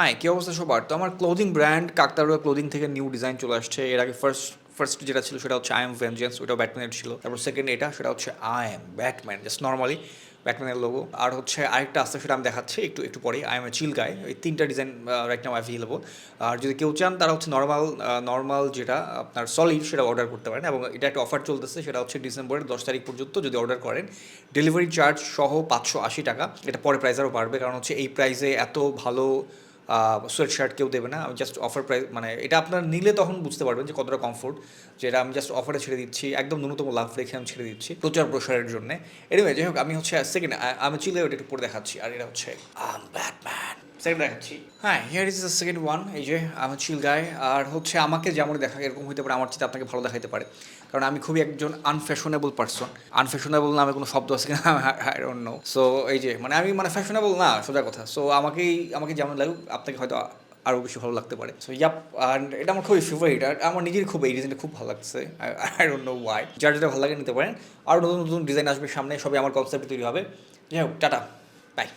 হ্যাঁ কী অবস্থা সবার? তো আমার ক্লোদিং ব্র্যান্ড কাকতারুয়া ক্লোদিং থেকে নিউ ডিজাইন চলে আসছে। এর আগে ফার্স্ট ফার্স্ট যেটা ছিল সেটা হচ্ছে আই এম ভেঞ্জেন্স ওটাও ব্যাটম্যানের ছিল। তারপর সেকেন্ড এটা, সেটা হচ্ছে I am Batman just normally ব্যাটম্যানের logo আর হচ্ছে আরেকটা আসছে সেটা আমি দেখাচ্ছি, একটু একটু পরে I M A chill guy এই তিনটা ডিজাইন রাইট নাও অ্যাভেলেবল আর যদি কেউ চান, তারা হচ্ছে নর্মাল নর্মাল যেটা আপনার সলিড সেটা অর্ডার করতে পারেন। এবং এটা একটা অফার চলতেছে, সেটা হচ্ছে ডিসেম্বরের দশ তারিখ পর্যন্ত যদি অর্ডার করেন ডেলিভারি চার্জ সহ পাঁচশো আশি টাকা। এটা পরে প্রাইস আরও বাড়বে, কারণ হচ্ছে এই প্রাইসে এত ভালো সোয়েট শার্ট কেউ দেবে না আমি জাস্ট অফার প্রাইস মানে এটা আপনার নিলে তখন বুঝতে পারবেন যে কতটা কমফোর্ট যেটা আমি জাস্ট অফারে ছেড়ে দিচ্ছি, একদম ন্যূনতম লাভ রেখে আমি ছেড়ে দিচ্ছি প্রচার প্রসারের জন্য। এনিওয়ে যাই হোক, আমি হচ্ছে সেকেন্ড আমি চিলে ওটা একটু পরে দেখাচ্ছি, আর এটা হচ্ছে, আম ব্যাটম্যান সেকেন্ড দেখাচ্ছি হ্যাঁ here is the second one এই যে আমি চিল গাই আর হচ্ছে আমাকে যেমন দেখা এরকম হতে পারে আমার চেয়ে আপনাকে ভালো দেখাইতে পারে। কারণ আমি খুবই একজন আনফ্যাশনেবল পার্সন আনফ্যাশনেবল নামে কোনো শব্দ আছে কিনা আই ডোন্ট নো সো এই যে মানে আমি মানে ফ্যাশনেবল না সোজা কথা। সো আমাকেই আমাকে যেমন লাগুক আপনাকে হয়তো আরও বেশি ভালো লাগতে পারে। সো ইয়াপ আর এটা আমার খুবই ফেভারিট আর আমার নিজের খুব এই ডিজাইনটা খুব ভালো লাগছে। আই ডোন্ট নো ওয়াই যার যেটা ভালো লাগে নিতে পারেন। আরও নতুন নতুন ডিজাইন আসবে সামনে সবই আমার কনসেপ্ট তৈরি হবে। যাই হোক টাটা। বাই